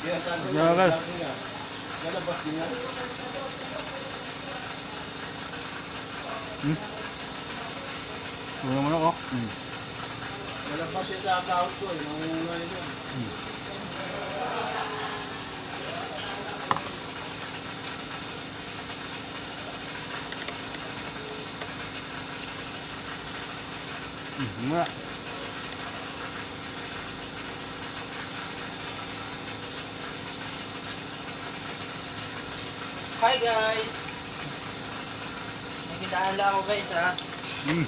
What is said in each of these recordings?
Din yan. Hmm? Ano naman ako? Hmm. Lalabas yan sa account ko. Nangunguna yun. Hmm, wala. Hi guys! Nagkidaan lang ako guys ha. Hmm.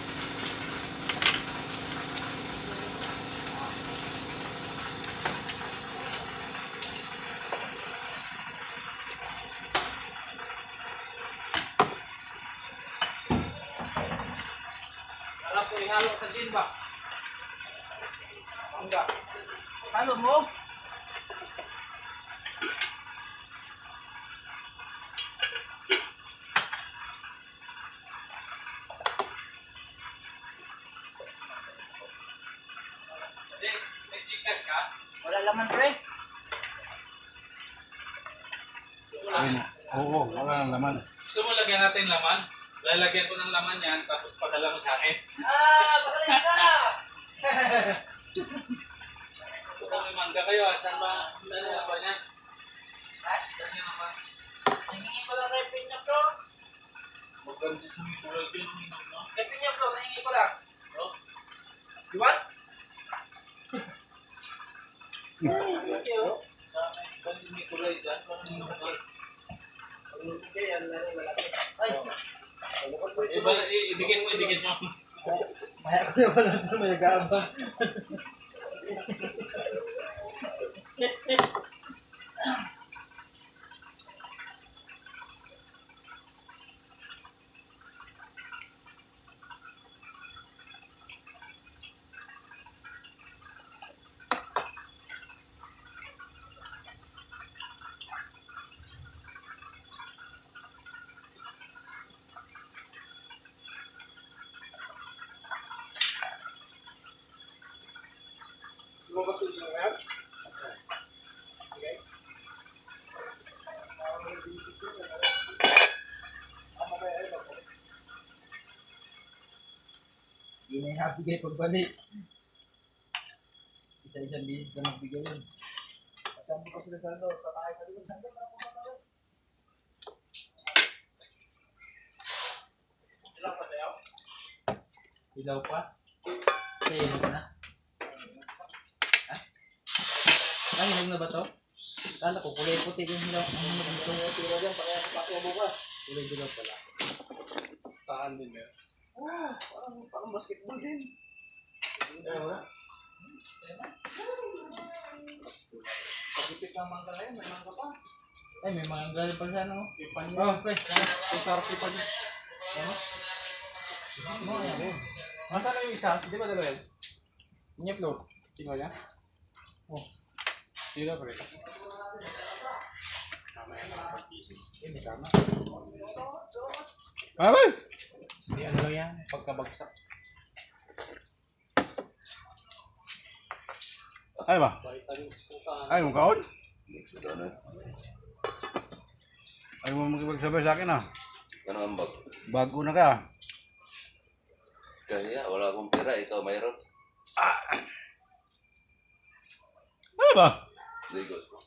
Alam ko ihalo sa gin ba? Halo mo? Wala laman pre. Ayun. Oo, wala nang laman. Gusto mo lagyan natin laman? Lalagyan ko ng laman yan, tapos padala mo sa akin. Ah! Magaling ka! Kung may mangga kayo, saan ba? Saan na ba yan? Ha? Saan yan ba? Nangingi ko lang kay Pinya bro. Maganda sa may tulad yun. Kay Pinya bro, nangingi ko lang. No? You want? Kasi may kulay dyan, parang may kulay. Ay! Eh, bala- i- Idikit mo, idikit mo. Maya ko na pala sa may nag-aabang. Hindi na nabigay pagbalik. Isa-isang bisis na magbigay yun. Pagkampi ko sila sa ano, tatay ka. Saan ka na Ilang pa tayo? Ilaw pa? Sa ilaw na? Ha? Ay, na ba to? Kala ko, kulay puti yung hilaw. Ang patio bukas. Kulay dilaw pala. Tahan din yun. Ah, parang, parang basketball din. Pagipit ng mangga ngayon, may mangga pa. Ay, may galing pa sa ano. Pipan Oh, pre. Yung sarap pipan niya. Ano? Ano yan? Masaan na yung isa? Di ba dalawa yan? Yung upload. Tingnan niya? Oh. Hindi na pare. Tama yan. Hindi tama. Hindi ano yan. Pagkabagsak. Ay ba? Ay, mong kaon? Ay, mo makipagsabay sa akin ah. Ano ang bag? Bago na ka. Kaya wala akong pera, ikaw mayroon. Ano ba? Ligos ko.